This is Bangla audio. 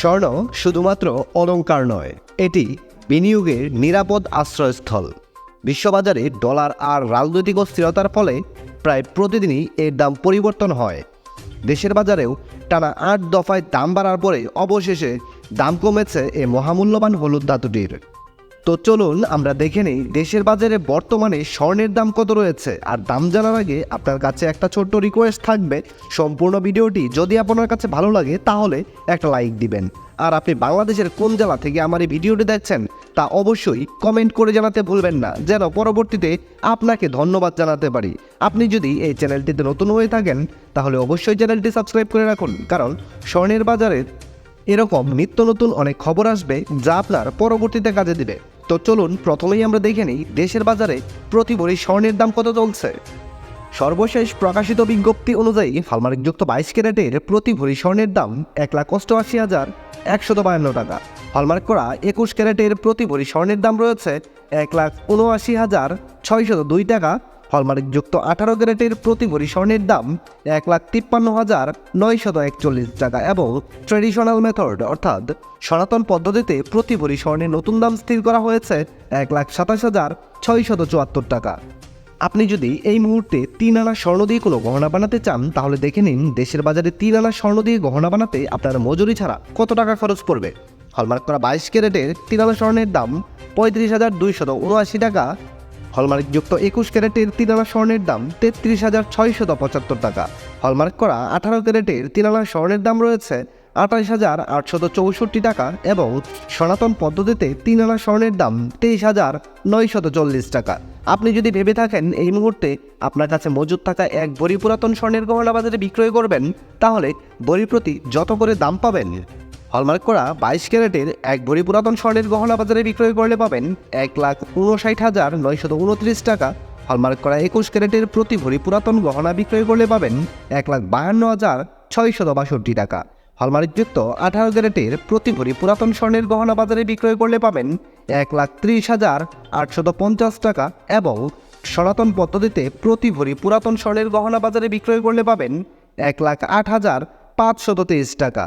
স্বর্ণ শুধুমাত্র অলঙ্কার নয়, এটি বিনিয়োগের নিরাপদ আশ্রয়স্থল। বিশ্ববাজারে ডলার আর রাজনৈতিক অস্থিরতার ফলে প্রায় প্রতিদিনই এর দাম পরিবর্তন হয়। দেশের বাজারেও টানা আট দফায় দাম বাড়ার পরে অবশেষে দাম কমেছে এ মহামূল্যবান হলুদ ধাতুটির। তো চলুন আমরা দেখে নিই দেশের বাজারে বর্তমানে স্বর্ণের দাম কত রয়েছে। আর দাম জানার আগে আপনার কাছে একটা ছোট্ট রিকোয়েস্ট থাকবে। সম্পূর্ণ ভিডিওটি যদি আপনার কাছে ভালো লাগে, তাহলে একটা লাইক দিবেন। আর আপনি বাংলাদেশের কোন জেলা থেকে আমার এই ভিডিওটি দেখছেন, তা অবশ্যই কমেন্ট করে জানাতে ভুলবেন না, যেন পরবর্তীতে আপনাকে ধন্যবাদ জানাতে পারি। আপনি যদি এই চ্যানেলটিতে নতুন হয়ে থাকেন, তাহলে অবশ্যই চ্যানেলটি সাবস্ক্রাইব করে রাখুন, কারণ স্বর্ণের বাজারের এরকম নিত্য নতুন অনেক খবর আসবে, যা আপনার পরবর্তীতে কাজে দিবে। তো চলুন প্রথমেই আমরা দেখে নিই দেশের বাজারে প্রতি ভরি স্বর্ণের দাম কত চলছে। সর্বশেষ প্রকাশিত বিজ্ঞপ্তি অনুযায়ী হলমার্কযুক্ত বাইশ ক্যারেটের প্রতি ভরি স্বর্ণের দাম এক লাখ অষ্টআশি হাজার একশত বায়ান্ন টাকা। হলমার্ক করা একুশ ক্যারেটের প্রতি ভরি স্বর্ণের দাম রয়েছে এক লাখ উনআশি হাজার ছয়শত দুই টাকা হলমার্কযুক্ত আঠারো ক্যারেটের প্রতি ভরি স্বর্ণের দাম এক লাখ তিপ্পান্ন হাজার নয়শত একচল্লিশ টাকা এবং ট্রেডিশনাল মেথড, অর্থাৎ সনাতন পদ্ধতিতে প্রতি ভরি স্বর্ণের নতুন দাম স্থির করা হয়েছে এক লাখ সাতাশ হাজার ছয়শত চুয়াত্তর টাকা। আপনি যদি এই মুহূর্তে তিন আনা স্বর্ণ দিয়ে কোনো গহনা বানাতে চান, তাহলে দেখে নিন দেশের বাজারে তিন আনা স্বর্ণ দিয়ে গহনা বানাতে আপনার মজুরি ছাড়া কত টাকা খরচ পড়বে। হলমার্ক করা বাইশ ক্যারেটের তিন আনা স্বর্ণের দাম পঁয়ত্রিশ হাজার দুইশত উনআশি টাকা হলমার্কযুক্ত একুশ ক্যারেটের তিন আনা স্বর্ণের দাম তেত্রিশ হাজার ছয়শত পঁচাত্তর টাকা। হলমার্ক করা আঠারো ক্যারেটের তিন আনা স্বর্ণের দাম রয়েছে আঠাশ হাজার আটশত চৌষট্টি টাকা এবং সনাতন পদ্ধতিতে তিন স্বর্ণের দাম তেইশ হাজার নয়শত চল্লিশ টাকা। আপনি যদি ভেবে থাকেন এই মুহূর্তে আপনার কাছে মজুদ থাকা এক বড়ি পুরাতন স্বর্ণের গহনা বাজারে বিক্রয় করবেন, তাহলে বড়ি প্রতি যত করে দাম পাবেন হলমার্ক করা বাইশ ক্যারেটের এক ভরি পুরাতন স্বর্ণের গহনা বাজারে বিক্রয় করলে পাবেন এক লাখ উনষাট হাজার নয়শত উনত্রিশ টাকা। হলমার্ক করা একুশ ক্যারেটের প্রতি ভরি পুরাতন গহনা বিক্রয় করলে পাবেন এক লাখ বাহান্ন হাজার ছয়শত বাষট্টি টাকা। হলমার্কযুক্ত আঠারো ক্যারেটের প্রতি ভরি পুরাতন স্বর্ণের গহনা বাজারে বিক্রয় করলে পাবেন এক লাখ ত্রিশ হাজার আটশত পঞ্চাশ টাকা এবং সনাতন পদ্ধতিতে প্রতি ভরি পুরাতন স্বর্ণের গহনা বাজারে বিক্রয় করলে পাবেন এক লাখ আট হাজার পাঁচশত তেইশ টাকা।